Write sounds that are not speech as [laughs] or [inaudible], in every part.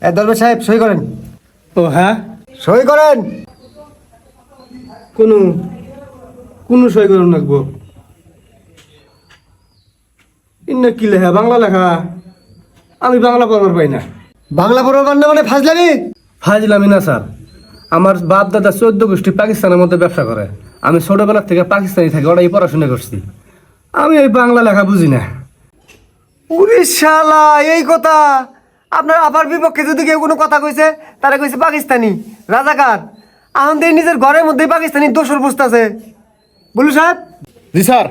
দরবার সাহেব সই করেন। ও হ্যাঁ? সই করেন। কোনো কোনো সই করুন লাগবো ইন্না কি লেখা? বাংলা লেখা? আমি বাংলা পড়বার পাই না। বাংলা পড়ার বান্না মানে ফাজলামি? ফাজলামি না স্যার। আমার বাপ দাদা চোদ্দ গোষ্ঠী পাকিস্তানের মধ্যে ব্যবসা করে। আমি ছোটবেলা থেকে পাকিস্তানি থাকি ওরাই পড়াশোনা করছি। আমি এই বাংলা লেখা বুঝি না। শালা এই কথা। আপনার আবার বিপক্ষে যদি কেউ কোনো কথা কইছে তারা কইছে পাকিস্তানি। রাজাকার। আমাদের নিজের ঘরের মধ্যেই পাকিস্তানি দোষর বসতেছে বলু সাহেব। জি স্যার।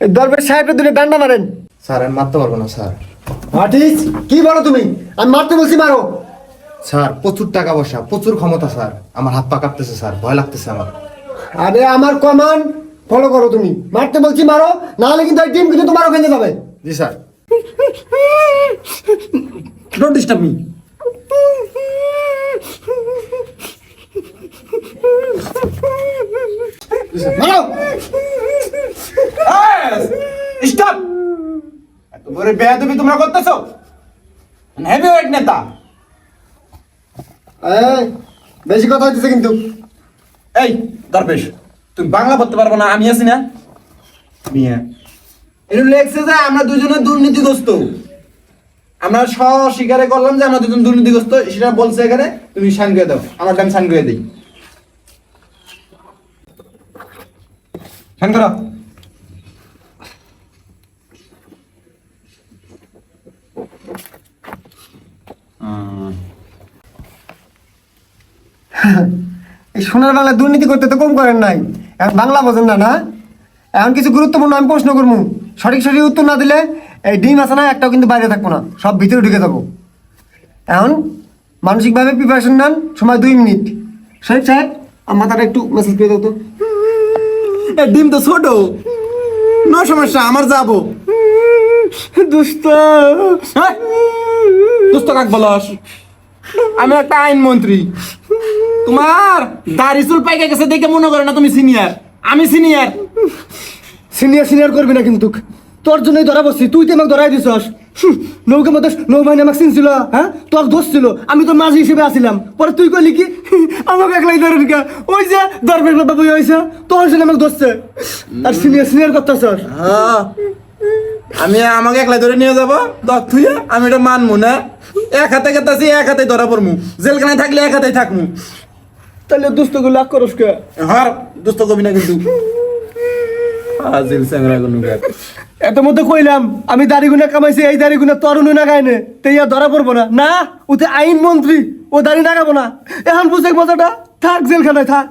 এই দরবার সাহেবকে দুটো ডান্ডা মারেন। স্যার আমি মারতে পারব না স্যার। আর্টিস্ট কি বলো তুমি? আমি মারতে বলছি মারো। স্যার প্রচুর টাকা পয়সা প্রচুর ক্ষমতা স্যার। আমার হাত পা কাঁপতেছে স্যার। ভয় লাগতেছে আমার। আরে আমার কমান। ফলো করো তুমি। মারতে বলছি মারো। নাহলে কিন্তু এই টিম কিন্তু তোমার ওখানে যাবে। জি sir. Don't disturb me stop এত বড় বেয়াদবি তোমরা করতেছো? হেভি ওয়েট নেতা। এই, বেশি কথা হচ্ছে কিন্তু। এই দরবেশ তুমি বাংলা পড়তে পারব না আমি আছি না। মিয়া এটা লেখছে যে আমরা দুজনে দুর্নীতিগ্রস্ত। আমরা স্বস্বীকারে করলাম যে আমরা দুজন দুর্নীতিগ্রস্ত, সেটা বলছে এখানে, তুমি সাইন করে দাও। আমার আমি সাইন করে দিই। সাইন করো। এই সোনার বাংলা দুর্নীতি করতে তো কম করেন নাই। এখন বাংলা বোঝেন না না? এখন কিছু গুরুত্বপূর্ণ আমি প্রশ্ন করব। সঠিক সঠিক উত্তর না দিলে এই ডিম আছে না, একটাও কিন্তু বাইরে থাকব না, সব ভিতরে ঢুকে যাব এখন মানসিকভাবে প্রিপারেশন নেন, সময় দুই মিনিট। সাহেব আমার মাথাটা একটু মেসেজ করে দাও তো। ডিম তো ছোট, নো সমস্যা, আমার যাব। দুষ্ট। হ্যাঁ? দুস্থ কাক বলস? আমি একটা আইন মন্ত্রী তোমার দাড়ি চুল পাইকে গেছে দেখে মনে করে না তুমি সিনিয়র আমি সিনিয়র সিনিয়র সিনিয়র করবি না কিন্তু। তোর জন্যই ধরা বসছি তুই তো আমাকে ধরাই দিছস। নৌকের মধ্যে নৌবাহিনী আমাকে চিনছিল হ্যাঁ? তোর দোষ ছিল আমি তো মাঝি হিসেবে আসিলাম পরে তুই কইলি কি আমাকে একলাই ধরে ঢুকা ওই যে দরবেশ বাবু হয়েছে তোর জন্য আমাকে ধরছে। আর সিনিয়র সিনিয়র করতেছস। হ্যাঁ। আমি আমাকে একলাই ধরে নিয়ে যাব? দশ তুই আমি এটা মানবো না? এক হাতে কেতাছি এক হাতে ধরা পড়মু। জেলখানায় থাকলে এক হাতে থাকমু। তাহলে দুষ্টগুলো করস কে? হর দুস্থ কবি না কিন্তু। আজিল স্যাংরা কোনো এত মধ্যে কইলাম আমি দাড়ি গুনা কামাইছি এই দাড়ি গুনা তোর উনি না গাইনে তেইয়া ধরা পড়ব না। না ওতে আইন মন্ত্রী ও দাড়ি নাগাবো না। এখন বুঝে মজাটা? থাক জেলখানায় থাক।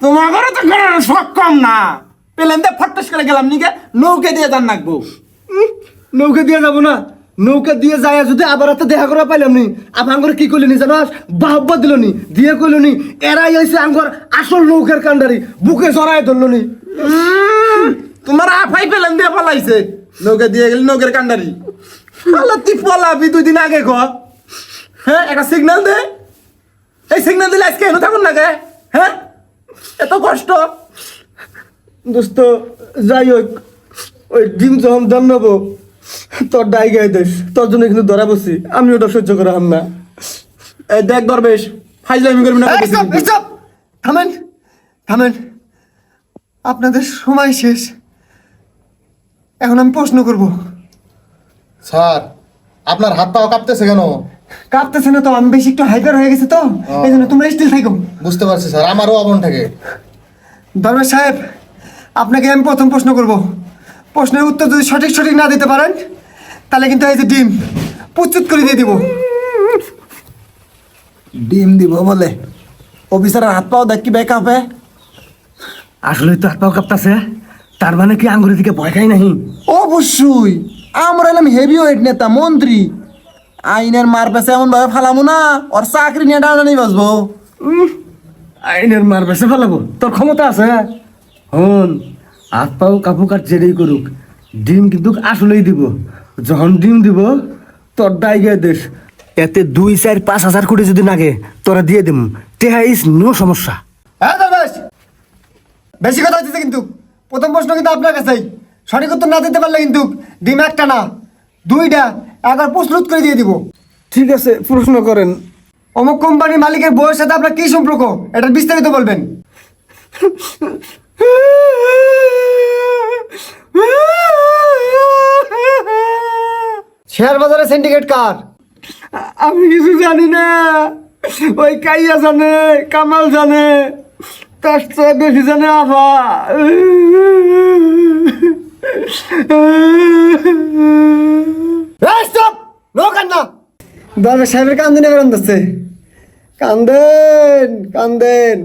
তোমার ঘরে তো ঘরের শখ কম না। পেলেন দে ফট্টস করে গেলাম নিকে নৌকে দিয়ে যান নাকবো উম, নৌকা দিয়ে যাব না? নৌকা দিয়ে যায়, যদি আবার হাতে দেখা করা পাইলাম নি, আবার কি করলি জানাস বাহবা দিল নি দিয়ে কইল নি, এরাই হয়েছে আঙ্গর আসল নৌকার কান্ডারি বুকে জড়াই ধরল নি। তোমার আফাই পেলেন দিয়ে পালাইছে। নৌকে দিয়ে গেলি নৌকের কান্ডারি আল্লাহ, তুই পলাবি দুই দিন আগে ক। হ্যাঁ একটা সিগন্যাল দে। এই সিগন্যাল দিলে আজকে এনে থাকুন না গে হ্যাঁ? এত কষ্ট। দোস্ত, যাই হোক, ওই ডিম যখন নেব। তোর ডাই গায়ে দেশ তোর জন্য কিন্তু ধরা বসি আমি ওটা সহ্য করা হাম না। এই দেখ দরবেশ ফাইজলামি করবি না! থামেন থামেন। আপনাদের সময় শেষ। এখন আমি প্রশ্ন করব। স্যার আপনার হাত পাও কাঁপতেছে কেন? কাঁপতেছে না তো আমি বেশি একটু হাইপার হয়ে গেছে তো। এই জন্য তোমরা স্টিল থাকো। বুঝতে পারছি স্যার। আমারও অবন থাকে। দরবার সাহেব আপনাকে আমি প্রথম প্রশ্ন করব। প্রশ্নের উত্তর যদি সঠিক সঠিক না দিতে পারেন তাহলে কিন্তু এই যে ডিম প্রস্তুত করে দিয়ে দিব। ডিম দিব বলে। অফিসারের হাত পাও দেখ কি বেকা হবে আসলে তো হাত পাও কাঁপতাছে। তার মানে কি আঙ্গুরের দিকে ভয় খাই নাহি অবশ্যই। আমরা এলাম হেভি ওয়েট নেতা মন্ত্রী। আইনের মার পেছে এমন ভাবে ফালামু না ওর চাকরি নিয়ে ডানা নেই বাসবো। আইনের মার বেসে ফেলাবো তোর ক্ষমতা আছে? হন হাত পাও কাপু কাট জেরেই করুক ডিম কিন্তু আসলেই দিব। যখন ডিম দিব তোর দায় গিয়ে দেশ এতে দুই চার পাঁচ হাজার কোটি যদি নাগে তোরা দিয়ে দিম। টেহা ইস নো সমস্যা। হ্যাঁ দরবেশ বেশি। কথা হচ্ছে কিন্তু। প্রথম প্রশ্ন কিন্তু আপনার কাছেই। সঠিক উত্তর না দিতে পারলে কিন্তু ডিম একটা না দুইটা একবার প্রস্তুত করে দিয়ে দিব। ঠিক আছে প্রশ্ন করেন। অমুক কোম্পানির মালিকের বউয়ের সাথে আপনার কি সম্পর্ক? এটা বিস্তারিত বলবেন। [laughs] শেয়ার বাজারে সিন্ডিকেট কার? আমি কিছু জানি না। ওই কাইয়া জানে কামাল জানে তার চেয়ে বেশি জানে আবা দরবার সাহেবের কান্দনে বেরোন দিচ্ছে। কান্দেন কান্দেন।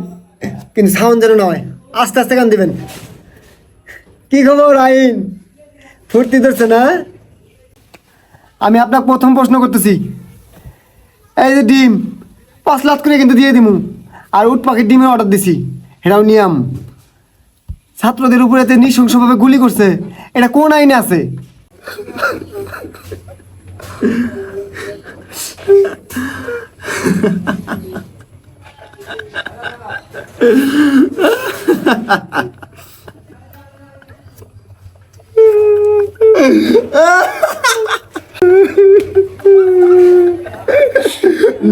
কিন্তু সাউন্ড যেন নয় আস্তে আস্তে কান দিবেন। কি খবর আইন? ফুর্তি ধরছে না? আমি আপনাকে প্রথম প্রশ্ন করতেছি। এই যে ডিম, পাঁচ লাখ করে কিন্তু দিয়ে দিমু। আর উট পাখির ডিমের অর্ডার দিছি। এটাও নিয়াম। ছাত্রদের উপরে এতে নৃশংসভাবে গুলি করছে, এটা কোন আইনে আছে? [laughs]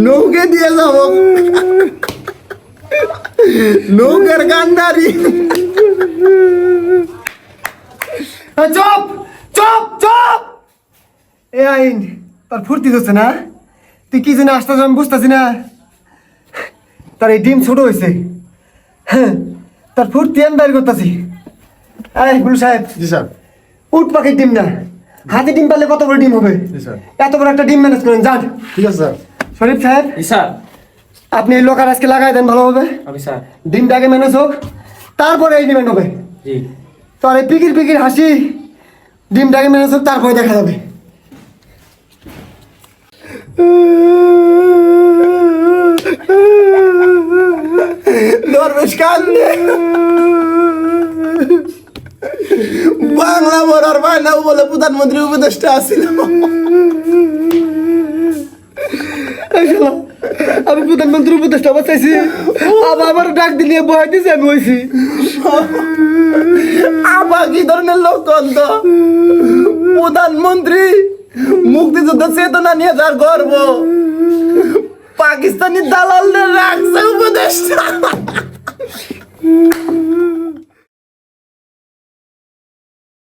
নৌকে দিয়ে যাব। নৌকের গান্ধারি চুপ চুপ চুপ। এ আইন তার ফুর্তি হচ্ছে না? তুই কি জন্য আসতে আমি বুঝতেছি না? তার এই ডিম ছোট হয়েছে। হ্যাঁ তার ফুর্তি আমি বের করতেছি। এই গুরু সাহেব। জি স্যার। উট পাখির ডিম না। হাতি ডিম পারলে কত বড় ডিম হবে? এত বড় একটা ডিম ম্যানেজ করেন যান। ঠিক আছে স্যার। শরীফ সাহেব স্যার। আপনি এই লোকার আজকে লাগাই দেন ভালোভাবে। আমি স্যার। ডিমটাকে ম্যানেজ হোক তারপরে এই ডিমেন্ড হবে জি। তোর এই পিকির পিকির হাসি ডিমটাকে ম্যানেজ হোক তারপরে দেখা যাবে। দরবেশ কান্দে। বাংলা বলার বায়না বলে প্রধানমন্ত্রী উপদেষ্টা আসছিল আমি প্রধানমন্ত্রী উপদেষ্টা আবার আমার ডাক দিলে বহাই দিয়েছে আমি হয়েছি আবার কি ধরনের লোক অন্ত প্রধানমন্ত্রী, মুক্তিযুদ্ধ চেতনা নিয়ে যার গর্ব। পাকিস্তানি দালালদের রাখছে উপদেষ্টা।